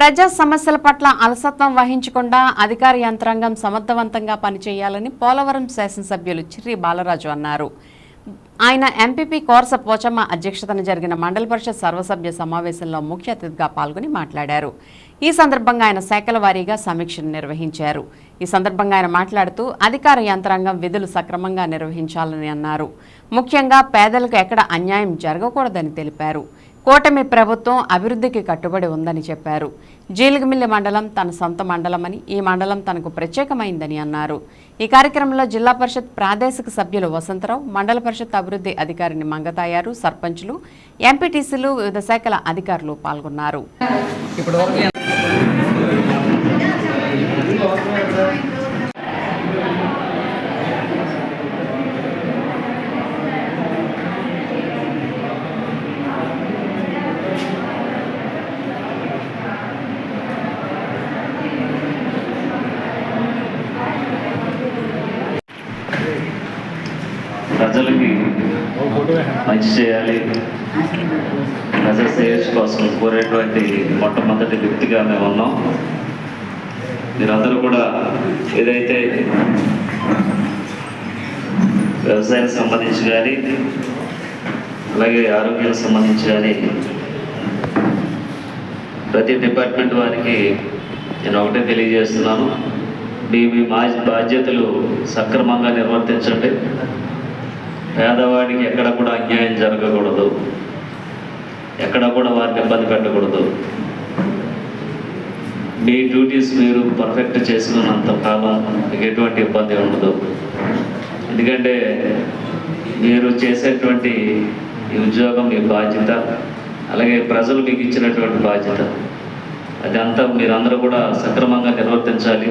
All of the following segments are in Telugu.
ప్రజా సమస్యల పట్ల అలసత్వం వహించకుండా అధికార యంత్రాంగం సమర్థవంతంగా పనిచేయాలని పోలవరం శాసనసభ్యులు చిర్రి బాలరాజు అన్నారు. ఆయన ఎంపీపీ కోరస పోచమ్మ అధ్యక్షతన జరిగిన మండల పరిషత్ సర్వసభ్య సమావేశంలో ముఖ్య అతిథిగా పాల్గొని మాట్లాడారు. ఈ సందర్భంగా ఆయన శాఖల వారీగా సమీక్షను నిర్వహించారు. ఈ సందర్భంగా ఆయన మాట్లాడుతూ అధికార యంత్రాంగం విధులు సక్రమంగా నిర్వహించాలని అన్నారు. ముఖ్యంగా పేదలకు ఎక్కడ అన్యాయం జరగకూడదని తెలిపారు. కూటమి ప్రభుత్వం అభివృద్ధికి కట్టుబడి ఉందని చెప్పారు. జీలుగుమిల్లి మండలం తన సొంత మండలమని ఈ మండలం తనకు ప్రత్యేకమైందని అన్నారు. ఈ కార్యక్రమంలో జిల్లా పరిషత్ ప్రాదేశిక సభ్యులు వసంతరావు మండల పరిషత్ అభివృద్ధి అధికారిని మంగతాయారు సర్పంచులు ఎంపీటీసీలు వివిధ శాఖల అధికారులు పాల్గొన్నారు. ప్రజలకి మంచి చేయాలి. ప్రజల శ్రేయస్ కోసం కోరేటువంటి మొట్టమొదటి వ్యక్తిగా మేము ఉన్నాం. మీరందరూ కూడా ఏదైతే వ్యవసాయానికి సంబంధించి కానీ అలాగే ఆరోగ్యానికి సంబంధించి కానీ ప్రతి డిపార్ట్మెంట్ వారికి నేను ఒకటే తెలియజేస్తున్నాను. మీ మీ మా బాధ్యతలు సక్రమంగా నిర్వర్తించండి. పేదవాడికి ఎక్కడ కూడా అన్యాయం జరగకూడదు. ఎక్కడ కూడా వారిని ఇబ్బంది పెట్టకూడదు. మీ డ్యూటీస్ మీరు పర్ఫెక్ట్ చేసుకున్నంత కాలం మీకు ఎటువంటి ఇబ్బంది ఉండదు. ఎందుకంటే మీరు చేసేటువంటి ఈ ఉద్యోగం మీ బాధ్యత అలాగే ప్రజలు మీకు ఇచ్చినటువంటి బాధ్యత. అదంతా మీరందరూ కూడా సక్రమంగా నిర్వర్తించాలి.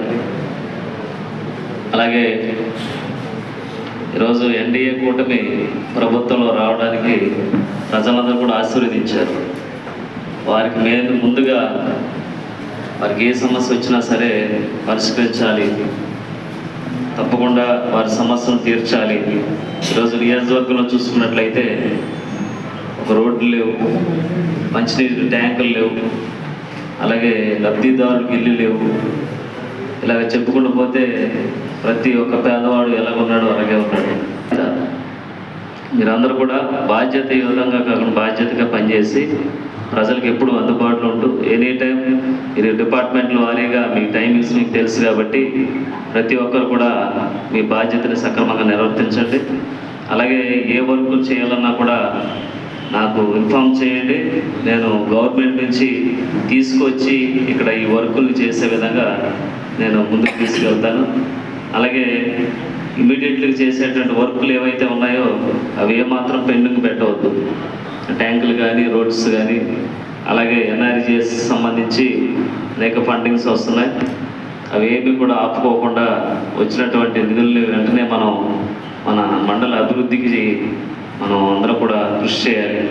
అలాగే ఈరోజు ఎన్డీఏ కూటమి ప్రభుత్వంలో రావడానికి ప్రజలందరూ కూడా ఆశీర్వదించారు. వారికి మేము ముందుగా వారికి ఏ సమస్య వచ్చినా సరే పరిష్కరించాలి. తప్పకుండా వారి సమస్యను తీర్చాలి. ఈరోజు నియోజకవర్గంలో చూసుకున్నట్లయితే ఒక రోడ్లు లేవు మంచినీరు ట్యాంకులు లేవు అలాగే లబ్ధిదారులకు ఇల్లు లేవు. ఇలాగ చెప్పుకుంటూ పోతే ప్రతి ఒక్క పేదవాడు ఎలా మీరందరూ కూడా బాధ్యత ఈ విధంగా కాకుండా బాధ్యతగా పనిచేసి ప్రజలకు ఎప్పుడు అందుబాటులో ఉంటూ ఎనీ టైం మీరు డిపార్ట్మెంట్లు వారీగా మీ టైమింగ్స్ మీకు తెలుసు కాబట్టి ప్రతి ఒక్కరు కూడా మీ బాధ్యతని సక్రమంగా నిర్వర్తించండి. అలాగే ఏ వర్కులు చేయాలన్నా కూడా నాకు ఇన్ఫామ్ చేయండి. నేను గవర్నమెంట్ నుంచి తీసుకొచ్చి ఇక్కడ ఈ వర్కులు చేసే విధంగా నేను ముందుకు తీసుకెళ్తాను. అలాగే ఇమీడియట్లీ చేసేటువంటి వర్కులు ఏవైతే ఉన్నాయో అవి ఏమాత్రం పెండింగ్ పెట్టవద్దు. ట్యాంకులు కానీ రోడ్స్ కానీ అలాగే ఎన్ఆర్జీఎస్ సంబంధించి అనేక ఫండింగ్స్ వస్తున్నాయి. అవి ఏమి కూడా ఆపుకోకుండా వచ్చినటువంటి నిధుల్ని వెంటనే మనం మన మండల అభివృద్ధికి మనం అందరం కూడా కృషి చేయాలి.